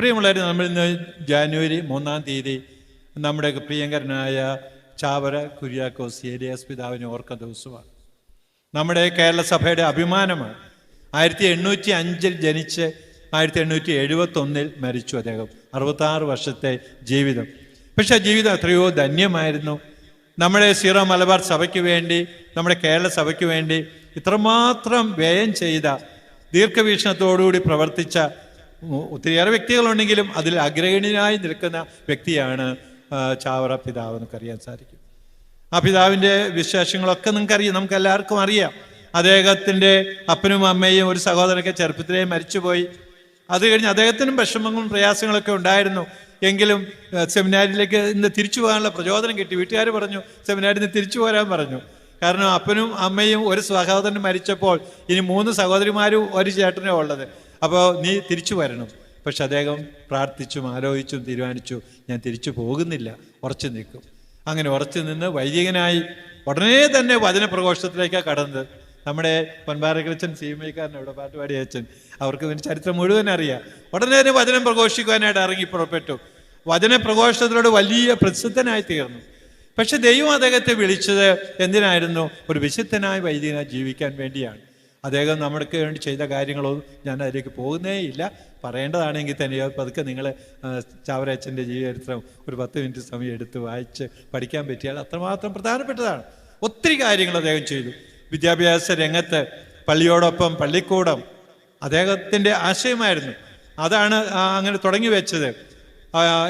പ്രിയമുള്ളവർ നമ്മൾ ഇന്ന് ജാനുവരി മൂന്നാം തീയതി നമ്മുടെ പ്രിയങ്കരനായ ചാവര കുര്യാക്കോസ് ഏരിയാസ് പിതാവിനെ ഓർക്കുന്ന ദിവസമാണ്. നമ്മുടെ കേരള സഭയുടെ അഭിമാനമാണ്. ആയിരത്തി എണ്ണൂറ്റി അഞ്ചിൽ ജനിച്ച് ആയിരത്തി എണ്ണൂറ്റി എഴുപത്തൊന്നിൽ മരിച്ചു അദ്ദേഹം. അറുപത്താറ് വർഷത്തെ ജീവിതം. പക്ഷെ ജീവിതം എത്രയോ ധന്യമായിരുന്നു. നമ്മുടെ സീറോ മലബാർ സഭയ്ക്ക് വേണ്ടി നമ്മുടെ കേരള സഭയ്ക്ക് വേണ്ടി ഇത്രമാത്രം വ്യയം ചെയ്ത ദീർഘവീക്ഷണത്തോടുകൂടി പ്രവർത്തിച്ച ഒത്തിരിയേറെ വ്യക്തികളുണ്ടെങ്കിലും അതിൽ അഗ്രഗണ്യനായി നിൽക്കുന്ന വ്യക്തിയാണ് ചാവറ പിതാവ് അറിയാൻ സാധിക്കും. ആ പിതാവിന്റെ വിശേഷങ്ങളൊക്കെ നിങ്ങൾക്കറിയാം നമുക്ക് എല്ലാവർക്കും അറിയാം. അദ്ദേഹത്തിന്റെ അപ്പനും അമ്മയും ഒരു സഹോദരനൊക്കെ ചെറുപ്പത്തിലേ മരിച്ചുപോയി. അത് കഴിഞ്ഞ് അദ്ദേഹത്തിനും വിഷമങ്ങളും പ്രയാസങ്ങളൊക്കെ ഉണ്ടായിരുന്നു. എങ്കിലും സെമിനാരിലേക്ക് ഇന്ന് തിരിച്ചു പോകാനുള്ള പ്രചോദനം കിട്ടി. വീട്ടുകാർ പറഞ്ഞു സെമിനാരിൽ നിന്ന് തിരിച്ചു പോരാൻ പറഞ്ഞു. കാരണം അപ്പനും അമ്മയും ഒരു സഹോദരൻ മരിച്ചപ്പോൾ ഇനി മൂന്ന് സഹോദരിമാരും ഒരു ചേട്ടനും ഉള്ളത്. അപ്പോൾ നീ തിരിച്ചു വരണം. പക്ഷെ അദ്ദേഹം പ്രാർത്ഥിച്ചും ആലോചിച്ചും തീരുമാനിച്ചു ഞാൻ തിരിച്ചു പോകുന്നില്ല. ഉറച്ചു നിൽക്കും. അങ്ങനെ ഉറച്ചു നിന്ന് വൈദികനായി ഉടനെ തന്നെ വചന പ്രകോഷ്ടത്തിലേക്കാണ് കടന്നത്. നമ്മുടെ പൊൻപാരകൃച്ചൻ സി അവിടെ പാട്ടുപാടി അച്ഛൻ അവർക്ക് പിന്നെ ചരിത്രം മുഴുവൻ അറിയാം. ഉടനെ തന്നെ വചനം പ്രഘോഷിക്കുവാനായിട്ട് ഇറങ്ങി പുറപ്പെട്ടു. വചന പ്രഘോഷത്തിലൂടെ വലിയ പ്രസിദ്ധനായി തീർന്നു. പക്ഷെ ദൈവം അദ്ദേഹത്തെ വിളിച്ചത് എന്തിനായിരുന്നു? ഒരു വിശുദ്ധനായ വൈദികനായി ജീവിക്കാൻ വേണ്ടിയാണ്. അദ്ദേഹം നമ്മൾക്ക് വേണ്ടി ചെയ്ത കാര്യങ്ങളൊന്നും ഞാൻ അതിലേക്ക് പോകുന്നേ ഇല്ല. പറയേണ്ടതാണെങ്കിൽ തന്നെ പതുക്കെ നിങ്ങൾ ചാവരച്ചന്റെ ജീവചരിത്രം ഒരു പത്ത് മിനിറ്റ് സമയം എടുത്ത് വായിച്ച് പഠിക്കാൻ പറ്റിയാൽ അത്രമാത്രം പ്രധാനപ്പെട്ടതാണ്. ഒത്തിരി കാര്യങ്ങൾ അദ്ദേഹം ചെയ്തു. വിദ്യാഭ്യാസ രംഗത്ത് പള്ളിയോടൊപ്പം പള്ളിക്കൂടം അദ്ദേഹത്തിന്റെ ആശയമായിരുന്നു. അതാണ് അങ്ങനെ തുടങ്ങി വെച്ചത്.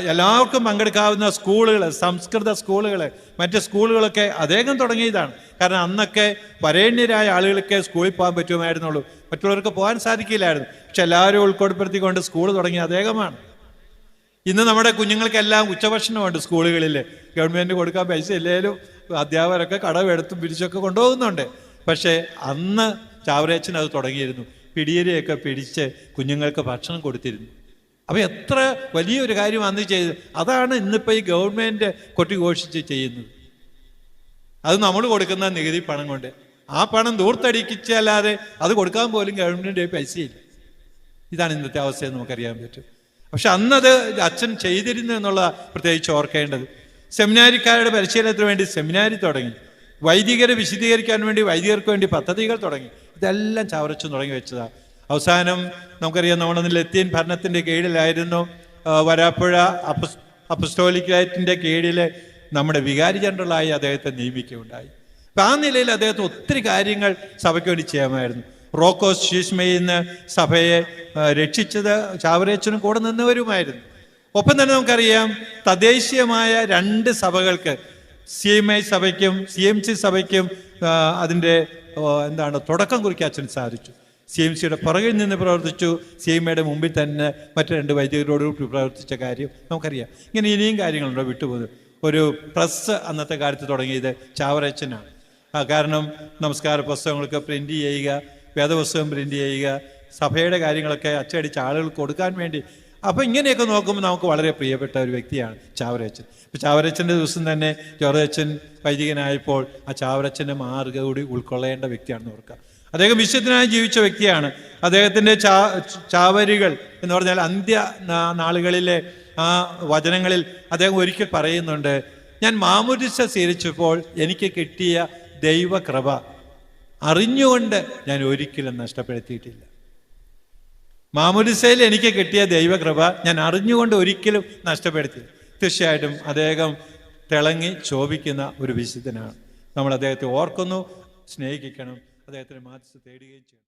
എല്ലാവർക്കും പങ്കെടുക്കാവുന്ന സ്കൂളുകൾ സംസ്കൃത സ്കൂളുകൾ മറ്റ് സ്കൂളുകളൊക്കെ അദ്ദേഹം തുടങ്ങിയതാണ്. കാരണം അന്നൊക്കെ പരേണ്യരായ ആളുകൾക്ക് സ്കൂളിൽ പോകാൻ പറ്റുമായിരുന്നുള്ളൂ. മറ്റുള്ളവർക്ക് പോകാൻ സാധിക്കില്ലായിരുന്നു. പക്ഷെ എല്ലാവരും ഉൾക്കൊടുപ്പെടുത്തിക്കൊണ്ട് സ്കൂൾ തുടങ്ങിയ അദ്ദേഹമാണ്. ഇന്ന് നമ്മുടെ കുഞ്ഞുങ്ങൾക്കെല്ലാം ഉച്ചഭക്ഷണമുണ്ട് സ്കൂളുകളിൽ ഗവൺമെന്റ് കൊടുക്കാൻ പൈസ ഇല്ലെങ്കിലും അധ്യാപകരൊക്കെ കടവെടുത്തും പിടിച്ചൊക്കെ കൊണ്ടുപോകുന്നുണ്ട്. പക്ഷേ അന്ന് ചാവറേച്ചൻ അത് തുടങ്ങിയിരുന്നു. പിടിയരിയൊക്കെ പിടിച്ച് കുഞ്ഞുങ്ങൾക്ക് ഭക്ഷണം കൊടുത്തിരുന്നു. അപ്പോൾ എത്ര വലിയൊരു കാര്യം അന്ന് ചെയ്തത് അതാണ് ഇന്നിപ്പോൾ ഈ ഗവൺമെന്റ് കൊട്ടിഘോഷിച്ച് ചെയ്യുന്നത്. അത് നമ്മൾ കൊടുക്കുന്ന നികുതി പണം കൊണ്ട്. ആ പണം ദൂർത്തടിക്കിച്ചല്ലാതെ അത് കൊടുക്കാൻ പോലും ഗവൺമെന്റ് പൈസയില്ല. ഇതാണ് ഇന്നത്തെ അവസ്ഥയെന്ന് നമുക്കറിയാൻ പറ്റും. പക്ഷെ അന്നത് അച്ഛൻ ചെയ്തിരുന്നു എന്നുള്ള പ്രത്യേകിച്ച് ഓർക്കേണ്ടത്. സെമിനാരിക്കാരുടെ പരിശീലനത്തിന് വേണ്ടി സെമിനാരി തുടങ്ങി. വൈദികരെ വിശദീകരിക്കാൻ വേണ്ടി വൈദികർക്ക് വേണ്ടി പദ്ധതികൾ തുടങ്ങി. ഇതെല്ലാം ചവറച്ചു തുടങ്ങി വെച്ചതാണ് അവസാനം നമുക്കറിയാം നമ്മുടെ ലത്തീൻ ഭരണത്തിന്റെ കീഴിലായിരുന്നു വരാപ്പുഴ അപ്പസ് അപ്പസ്റ്റോലിക്കറ്റിന്റെ കീഴിൽ നമ്മുടെ വികാരി ജനറലായി അദ്ദേഹത്തെ നിയമിക്കുകയുണ്ടായി. അപ്പം ആ നിലയിൽ അദ്ദേഹത്തെ ഒത്തിരി കാര്യങ്ങൾ സഭയ്ക്ക് വേണ്ടി ചെയ്യാമായിരുന്നു. റോക്കോസ് ശീഷ്മയിൽ നിന്ന് സഭയെ രക്ഷിച്ചത് ചാവറേച്ചനും കൂടെ നിന്നവരുമായിരുന്നു. ഒപ്പം തന്നെ നമുക്കറിയാം തദ്ദേശീയമായ രണ്ട് സഭകൾക്ക് സി എം ഐ സഭയ്ക്കും സി എം സി സഭയ്ക്കും അതിന്റെ എന്താണ് തുടക്കം കുറിക്കാൻ സാധിച്ചു. സി എം സിയുടെ പുറകിൽ നിന്ന് പ്രവർത്തിച്ചു. സി എം ഐയുടെ മുമ്പിൽ തന്നെ മറ്റു രണ്ട് വൈദികരോട് കൂടി പ്രവർത്തിച്ച കാര്യം നമുക്കറിയാം. ഇങ്ങനെ ഇനിയും കാര്യങ്ങളുണ്ടോ വിട്ടുപോകുന്നത്. ഒരു പ്രസ് അന്നത്തെ കാലത്ത് തുടങ്ങിയത് ചാവറച്ചനാണ്. കാരണം നമസ്കാര പുസ്തകങ്ങളൊക്കെ പ്രിന്റ് ചെയ്യുക വേദപുസ്തകം പ്രിന്റ് ചെയ്യുക സഭയുടെ കാര്യങ്ങളൊക്കെ അച്ചടിച്ച് ആളുകൾക്ക് കൊടുക്കാൻ വേണ്ടി അപ്പോൾ ഇങ്ങനെയൊക്കെ നോക്കുമ്പോൾ നമുക്ക് വളരെ പ്രിയപ്പെട്ട ഒരു വ്യക്തിയാണ് ചാവരച്ചൻ. ഇപ്പോൾ ചാവരച്ചന്റെ ദിവസം തന്നെ ജോർജച്ചൻ വൈദികനായപ്പോൾ ആ ചാവരച്ചന്റെ മാർഗ കൂടി ഉൾക്കൊള്ളേണ്ട വ്യക്തിയാണെന്ന് ഓർക്കുക. അദ്ദേഹം വിശുദ്ധനായി ജീവിച്ച വ്യക്തിയാണ്. അദ്ദേഹത്തിന്റെ ചാ ചാവരികൾ എന്ന് പറഞ്ഞാൽ അന്ത്യ നാളുകളിലെ ആ വചനങ്ങളിൽ അദ്ദേഹം ഒരിക്കൽ പറയുന്നുണ്ട് ഞാൻ മാമുരിസ സ്വീകരിച്ചപ്പോൾ എനിക്ക് കിട്ടിയ ദൈവകൃപ അറിഞ്ഞുകൊണ്ട് ഞാൻ ഒരിക്കലും നഷ്ടപ്പെടുത്തിയിട്ടില്ല. മാമുരിസയിൽ എനിക്ക് കിട്ടിയ ദൈവകൃപ ഞാൻ അറിഞ്ഞുകൊണ്ട് ഒരിക്കലും നഷ്ടപ്പെടുത്തി തീർച്ചയായിട്ടും അദ്ദേഹം തിളങ്ങി ശോഭിക്കുന്ന ഒരു വിശുദ്ധനാണ്. നമ്മൾ അദ്ദേഹത്തെ ഓർക്കുന്നു സ്നേഹിക്കണം അദ്ദേഹത്തിന് മാതൃ തേടുകയും ചെയ്യണം.